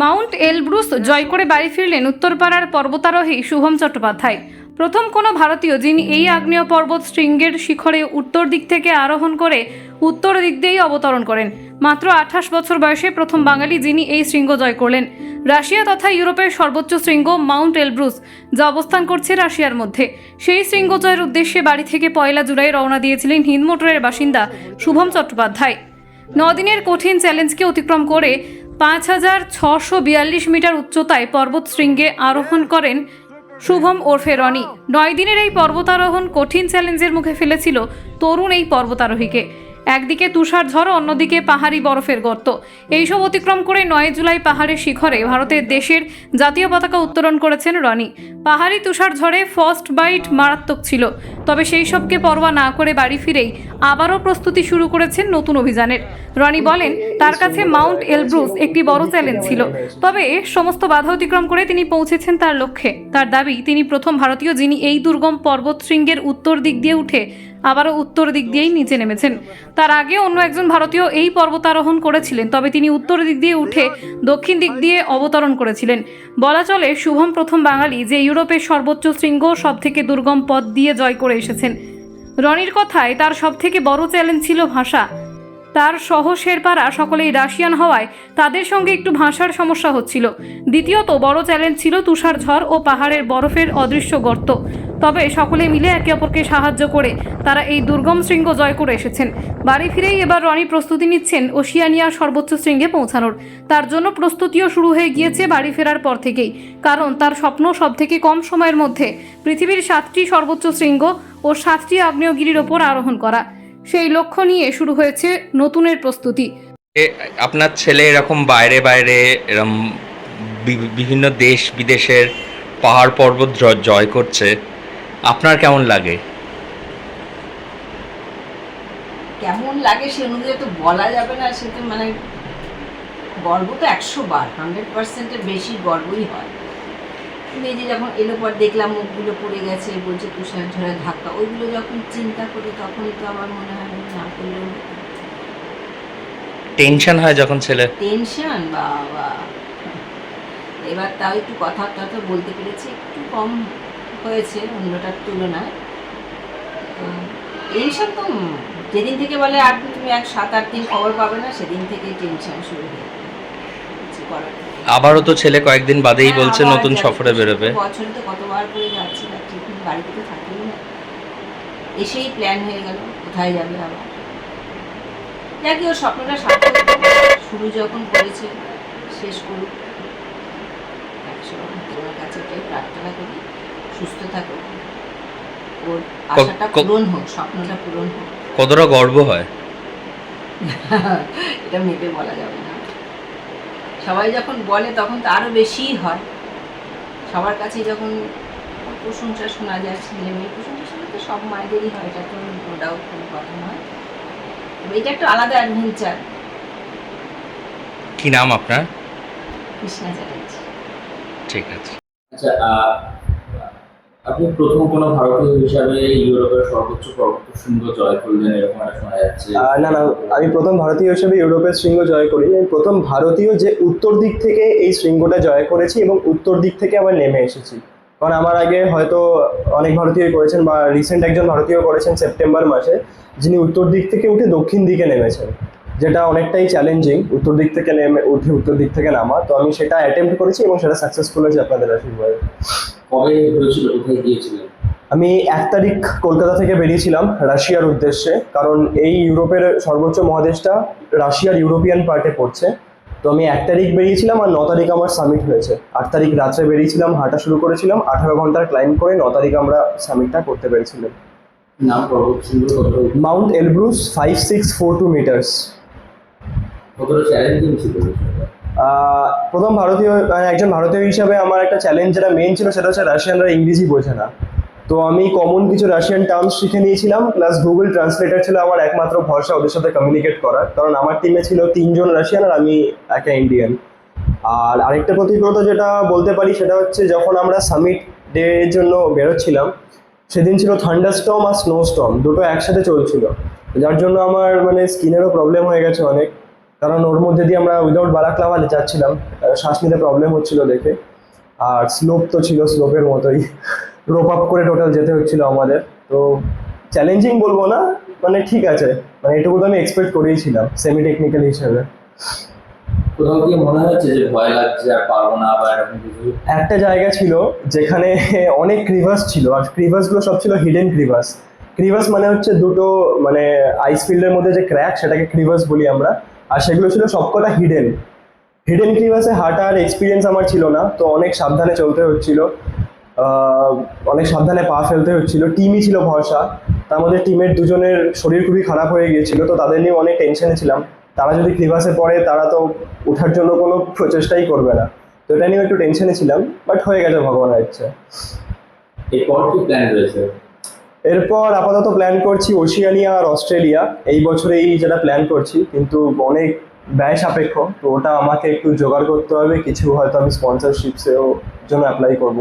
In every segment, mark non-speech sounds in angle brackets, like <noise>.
Mount Elbrus জয় করে বাড়ি ফিরলেন উত্তরপাড়ার পর্বতারোহী শুভম চট্টোপাধ্যায়। প্রথম কোনো ভারতীয় যিনি এই আগ্নেয় পর্বত শৃঙ্গের শিখরে উত্তর দিক থেকে আরোহণ করে উত্তর দিক দিয়েই অবতরণ করেন। মাত্র আঠাশ বছর বয়সে প্রথম বাঙালি যিনি এই শৃঙ্গ জয় করলেন। রাশিয়া তথা ইউরোপের সর্বোচ্চ শৃঙ্গ মাউন্ট এলব্রুস, যা অবস্থান করছে রাশিয়ার মধ্যে। সেই শৃঙ্গ জয়ের উদ্দেশ্যে বাড়ি থেকে পয়লা জুলাই রওনা দিয়েছিলেন হিন্দমোটরের বাসিন্দা শুভম চট্টোপাধ্যায়। নদিনের কঠিন চ্যালেঞ্জকে অতিক্রম করে পাঁচ হাজার ছশো বিয়াল্লিশ মিটার উচ্চতায় পর্বত শৃঙ্গে আরোহণ করেন শুভম ওরফে রনি। নয় দিনের এই পর্বতারোহণ কঠিন চ্যালেঞ্জের মুখে ফেলেছিল তরুণ এই পর্বতারোহীকে। একদিকে তুষার ঝড়, অন্যদিকে পাহাড়ি বরফের গর্ত। এইসব অতিক্রম করে নয় জুলাই পাহাড়ের শিখরে ভারতের দেশের জাতীয় পতাকা উত্তোলন করেছেন রনি। পাহাড়ি তুষার ঝড়ে ফার্স্ট বাইট মারাত্মক ছিল। তবে সেই সবকে পরোয়া না করে বাড়ি ফিরেই আবারও প্রস্তুতি শুরু করেছেন নতুন অভিযানের। রনি বলেন, তার কাছে মাউন্ট এলব্রুস একটি বড় চ্যালেঞ্জ ছিল। তবে সমস্ত বাধা অতিক্রম করে তিনি পৌঁছেছেন তার লক্ষ্যে। তার দাবি, তিনি প্রথম ভারতীয় যিনি এই দুর্গম পর্বত শৃঙ্গের উত্তর দিক দিয়ে উঠে আবারও উত্তর দিক দিয়েই নিচে নেমেছেন। তার আগে অন্য একজন ভারতীয় এই পর্বতারোহণ করেছিলেন, তবে তিনি উত্তর দিক দিয়ে উঠে দক্ষিণ দিক দিয়ে অবতরণ করেছিলেন। বলা চলে, শুভম প্রথম বাঙালি যে ইউরোপের সর্বোচ্চ শৃঙ্গ সব থেকে দুর্গম পথ দিয়ে জয় করে এসেছেন। রনির কথায় তার সবথেকে বড় চ্যালেঞ্জ ছিল ভাষা। তার সহ শেরপারা সকলেই রাশিয়ান হওয়ায় তাদের সঙ্গে একটু ভাষার সমস্যা হচ্ছিল। দ্বিতীয়ত, বড় চ্যালেঞ্জ ছিল তুষার ঝড় ও পাহাড়ের বরফের অদৃশ্য গর্ত। তবে সকলে মিলে একে অপরকে সাহায্য করে তারা এই দুর্গম শৃঙ্গ জয় করে এসেছেন। বাড়ি ফিরেই এবার রনি প্রস্তুতি নিচ্ছেন ওশিয়ানিয়ার সর্বোচ্চ শৃঙ্গে পৌঁছানোর। তার জন্য প্রস্তুতিও শুরু হয়ে গিয়েছে বাড়ি ফেরার পর থেকেই, কারণ তার স্বপ্ন সব থেকে কম সময়ের মধ্যে পৃথিবীর সাতটি সর্বোচ্চ শৃঙ্গ ও সাতটি আগ্নেয়গিরির ওপর আরোহণ করা। সেই লক্ষ্য নিয়ে শুরু হয়েছে নতুনের প্রস্তুতি। আপনার ছেলে এরকম বাইরে বাইরে এরকম বিভিন্ন দেশ বিদেশের পাহাড় পর্বত জয় করছে। আপনার কেমন লাগে? কেমন লাগে সে অনুযায়ী তো বলা যাবে না সে তো মানে গর্ব তো একশো বার হান্ড্রেড পার্সেন্টের বেশি গর্বই হয়। এই যে যখন এলো পর দেখলাম মুখগুলো পড়ে গেছে বলছে তুষার ঝড়ে ধাক্কা। ওইগুলো যখন চিন্তা করি তখনই তো আমার মনে হয় না করলেও টেনশন হয় যখন ছেলে? টেনশন? বাবা। এবার তাও একটু কথা টথা বলতে পেরেছি একটু কম হয়েছে অন্যটার তুলনায়। টেনশন তো যেদিন থেকে বলে আর তুমি এক সাত আট দিন খবর পাবে না সেদিন থেকে টেনশন শুরু হয়ে। কিছু করার। আবারও তো ছেলে কয়েকদিন বাদেই হ্যাঁ, বলছে নতুন সফরে বেরোবে। বছরে তো কতবার করে যাচ্ছি যাচ্ছি বাড়িতে তো থাকেই না। এসেই প্ল্যান হয়ে গেল কোথায় যাবে আবার? যাকে ওর স্বপ্নটা সার্থক শুরু যখন করেছে শেষ করুক। তোমার কাছে এটাই প্রার্থনা করি সুস্থ থাকুক। ওর আশাটা পূরণ হোক স্বপ্নটা পূরণ হোক। কতটা গর্ব হয়? <laughs> এটা মেপে বলা যাবে সবাই যখন বলে তখন তো আরও বেশিই হয়। সবার কাছে যখন প্রশংসা শোনা যায় ছেলে মেয়ে প্রশংসা শোনা তো সব মায়েদেরই হয় এটা তো নো ডাউট কোনো কথা নয়। তবে এটা একটা আলাদা অ্যাডভেঞ্চার কি নাম আপনার? কৃষ্ণা চ্যাটার্জি। ঠিক আছে। আচ্ছা আপনি প্রথম কোনো ভারতীয় হিসাবে ইউরোপের সর্বোচ্চ পর্বত শৃঙ্গ জয় করলেন এরকম একটা শোনা যাচ্ছে। না না, আমি প্রথম ভারতীয় হিসেবে ইউরোপের শৃঙ্গ জয় করি। আমি প্রথম ভারতীয় যে উত্তর দিক থেকে এই শৃঙ্গটা জয় করেছি এবং উত্তর দিক থেকে আবার নেমে এসেছি। কারণ আমার আগে হয়তো অনেক ভারতীয় করেছেন বা রিসেন্ট একজন ভারতীয় করেছেন সেপ্টেম্বর মাসে, যিনি উত্তর দিক থেকে উঠে দক্ষিণ দিকে নেমেছেন, যেটা অনেকটাই চ্যালেঞ্জিং উত্তর দিক থেকে নেমে, উঠে উত্তর দিক থেকে নামা। তো আমি সেটা অ্যাটেম্প্ট করেছি এবং সেটা সাকসেসফুল হয়েছে আপনাদের আশীর্বাদে। কবে হয়েছিল কোথায় গিয়েছিলেন? আমি এক তারিখ কলকাতা থেকে বেরিয়েছিলাম রাশিয়ার উদ্দেশ্যে কারণ এই ইউরোপের সর্বোচ্চ মহাদেশটা রাশিয়ার ইউরোপিয়ান পার্টে পড়ছে। তো আমি এক তারিখ বেরিয়েছিলাম আর ন তারিখ আমার সামিট হয়েছে। আট তারিখ রাত্রে বেরিয়েছিলাম হাঁটা শুরু করেছিলাম আঠারো ঘণ্টার ক্লাইম্ব করে ন তারিখ আমরা সামিটটা করতে পেরেছিলাম। Mount Elbrus five six four two metres কতটা চ্যালেঞ্জিং ছিল বিষয়টা? প্রথম ভারতীয় মানে একজন ভারতীয় হিসাবে আমার একটা চ্যালেঞ্জ যেটা মেন ছিল সেটা হচ্ছে রাশিয়ানরা ইংরেজি বোঝে না। তো আমি কমন কিছু রাশিয়ান টার্মস শিখে নিয়েছিলাম প্লাস গুগল ট্রান্সলেটার ছিল আমার একমাত্র ভরসা ওদের সাথে কমিউনিকেট করার। কারণ আমার টিমে ছিল তিনজন রাশিয়ান আর আমি একা ইন্ডিয়ান আর আরেকটা প্রতিকূলতা যেটা বলতে পারি সেটা হচ্ছে যখন আমরা সামিট ডে এর জন্য বেরোচ্ছিলাম, সেদিন ছিল থান্ডারস্টর্ম আর স্নোস্টর্ম দুটো একসাথে চলছিল। যার জন্য আমার মানে স্কিনেরও প্রবলেম হয়ে গেছে অনেক। কারণ ওর মধ্যে দিয়ে আমরা উইদাউট বারাক্লাভা যাচ্ছিলাম শ্বাস নিতে প্রবলেম হচ্ছিল দেখে। আর স্লোপ তো ছিল স্লোপের মতোই। রোপ আপ করে টোটাল যেতে হচ্ছিল আমাদের। তো চ্যালেঞ্জিং বলব না মানে ঠিক আছে। মানে এটুকু তো আমি এক্সপেক্ট করেইছিলাম সেমি টেকনিক্যাল হিসেবে। কোথাও কি মনে হচ্ছে যে ভয় লাগছে আর পারব না বা এরকম কিছু? একটা জায়গা ছিল যেখানে অনেক ক্রিভাস ছিল আর ক্রিভাসগুলো সব ছিল হিডেন ক্রিভাস ক্রিভাস মানে হচ্ছে দুটো মানে আইস ফিল্ডের মধ্যে যে ক্র্যাক সেটাকে ক্রিভাস বলি আমরা। আর সেগুলো ছিল সবকটা হিডেন হিডেন ক্লিভাসে হাঁটার এক্সপিরিয়েন্স আমার ছিল না, তো অনেক সাবধানে চলতে হচ্ছিল। অনেক সাবধানে পা ফেলতে হচ্ছিল। টিমই ছিল ভরসা। তার মধ্যে টিমের দুজনের শরীর খুবই খারাপ হয়ে গিয়েছিল, তো তাদের নিয়ে অনেক টেনশনে ছিলাম। তারা যদি ক্রিভাসে পড়ে, তারা তো ওঠার জন্য কোনো প্রচেষ্টাই করবে না। তো এটা নিয়ে একটু টেনশনে ছিলাম বাট হয়ে গেছে ভগবানের ইচ্ছে। এরপর কি প্ল্যান রয়েছে? এরপর আপাতত প্ল্যান করছি ওশিয়ানিয়া আর অস্ট্রেলিয়া। এই বছরেই যেটা প্ল্যান করছি কিন্তু অনেক ব্যয় সাপেক্ষ তো ওটা আমাকে একটু জোগাড় করতে হবে। কিছু হয়তো আমি স্পন্সরশিপসেও জন্য অ্যাপ্লাই করব।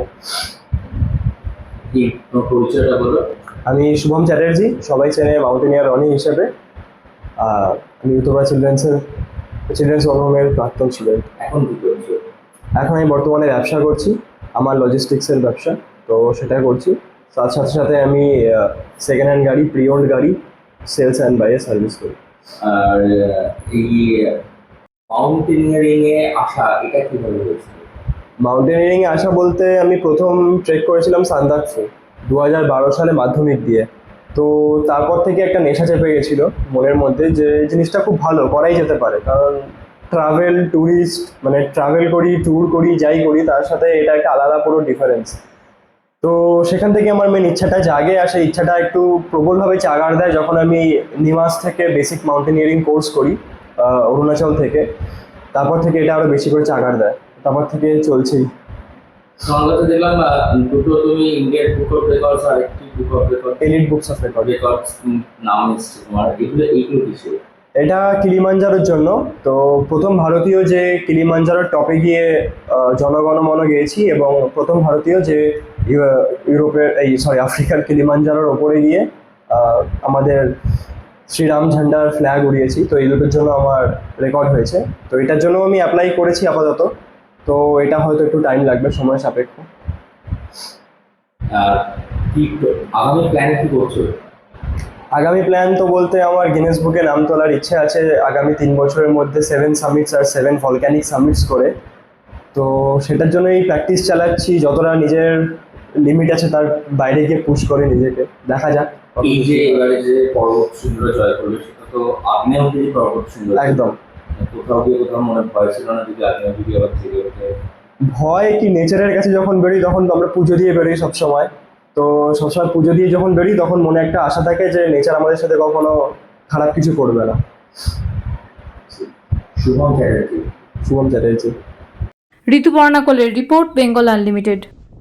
কি পরিচয়টা বলো। আমি শুভম চ্যাটার্জি সবাই চেনে মাউন্টেনিয়ার রনি হিসেবে। আমি উত্তরা চিলড্রেন্সের চিলড্রেন্স হোমের প্রাক্তন স্টুডেন্ট এখন এখন আমি বর্তমানে ব্যবসা করছি আমার লজিস্টিক্সের ব্যবসা তো সেটা করছি। তার সাথে সাথে আমি সেকেন্ড হ্যান্ড গাড়ি প্রি ওন্ড গাড়ি সেলস অ্যান্ড বাইয়ে সার্ভিস করি। আর এই মাউন্টেনিয়ারিং এ আসা এটা কীভাবে হয়েছিল? মাউন্টেনিয়ারিং এ আসা বলতে আমি প্রথম ট্রেক করেছিলাম সান্দাকফু দু হাজার বারো সালে মাধ্যমিক দিয়ে। তো তারপর থেকে একটা নেশা চেপে গেছিল মনের মধ্যে যে জিনিসটা খুব ভালো করাই যেতে পারে। কারণ ট্রাভেল ট্যুরিস্ট মানে ট্রাভেল করি ট্যুর করি যাই করি তার সাথে এটা একটা আলাদা পুরো ডিফারেন্স তো সেখান থেকে আমার মেন ইচ্ছাটা জাগে আর সেই ইচ্ছাটা একটু প্রবলভাবে চাগার দেয় যখন আমি নিমাস থেকে বেসিক মাউন্টেনিয়ারিং কোর্স করি অরুণাচল থেকে। তারপর থেকে এটা আরও বেশি করে চাগার দেয়। তারপর থেকে চলছেই। কাছে দেখলাম দুটো তুমি ইন্ডিয়ান বুক অফ রেকর্ডস আর একটি book of record elite books of record records নাম এসছে তোমার। এগুলো এইগুলো কিসে এটা কিলিমাঞ্জারোর জন্য। তো প্রথম ভারতীয় যে কিলিমাঞ্জারোর টপে গিয়ে জনগণমন গেয়েছি এবং প্রথম ভারতীয় যে ইউরোপের এই সরি আফ্রিকার কিলিমাঞ্জারোর ওপরে গিয়ে আমাদের শ্রীরাম ঝান্ডার ফ্ল্যাগ উড়িয়েছি। তো এই দুটোর জন্য আমার রেকর্ড হয়েছে। তো এটার জন্য আমি অ্যাপ্লাই করেছি আপাতত। তো এটা হয়তো একটু টাইম লাগবে সময় সাপেক্ষ। কি আগামী প্ল্যান কি করছ আগামী প্ল্যান তো বলতে আমার গিনেস বুকে নাম তোলার ইচ্ছে আছে। আগামী তিন বছরের মধ্যে সেভেন সামিটস আর সেভেন ভলক্যানিক সামিটস করে। তো সেটার জন্যই প্র্যাকটিস চালাচ্ছি। যতটা নিজের লিমিট আছে তার বাইরে গিয়ে পুশ করে নিজেকে। দেখা যাক এই যে এবারে যে পর্বত শৃঙ্গ জয় করল সেটা তো আগ্নেয়গিরি পর্বত শৃঙ্গ। একদম। কোথাও গিয়ে কোথাও মনে ভয় ছিল না যদি আগ্নেয়গিরি আবার থেকে ভয় কি নেচারের কাছে যখন বেরোই তখন তো আমরা পুজো দিয়ে বেরোই সবসময়। তো সবসময় পুজো দিয়ে যখন বেরোই তখন মনে একটা আশা থাকে যে নেচার আমাদের সাথে কখনো খারাপ কিছু করবে না। শুভম চ্যাটার্জি। শুভম চ্যাটার্জি। ঋতুপর্ণা কোলের রিপোর্ট বেঙ্গল আনলিমিটেড।